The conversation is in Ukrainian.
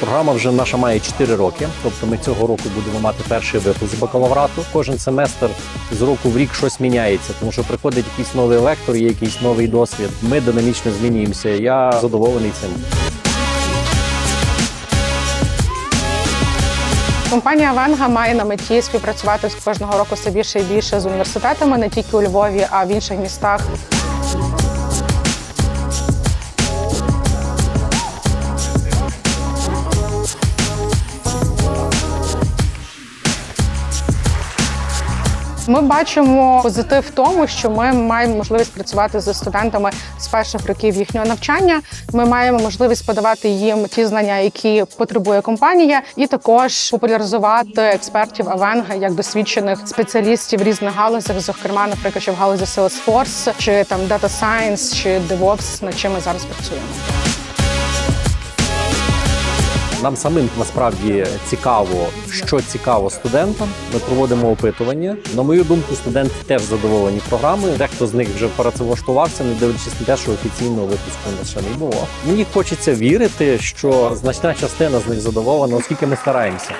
Програма вже наша має 4 роки. Тобто ми цього року будемо мати перший випуск бакалаврату. Кожен семестр з року в рік щось міняється, тому що приходить якийсь новий лектор, є якийсь новий досвід. Ми динамічно змінюємося. Я задоволений цим. Компанія Венга має на меті співпрацювати з кожного року все більше і більше з університетами, не тільки у Львові, а в інших містах. Ми бачимо позитив в тому, що ми маємо можливість працювати з студентами з перших років їхнього навчання. Ми маємо можливість подавати їм ті знання, які потребує компанія, і також популяризувати експертів Авенга як досвідчених спеціалістів різних галузях, зокрема, наприклад, що в галузі Salesforce, чи там Data Science, чи DevOps, над чим ми зараз працюємо. Нам самим насправді цікаво, що цікаво студентам. Ми проводимо опитування. На мою думку, студенти теж задоволені програмою. Дехто з них вже працевлаштувався, не дивлячись на те, що офіційного випуску у ще не було. Мені хочеться вірити, що значна частина з них задоволена, оскільки ми стараємося.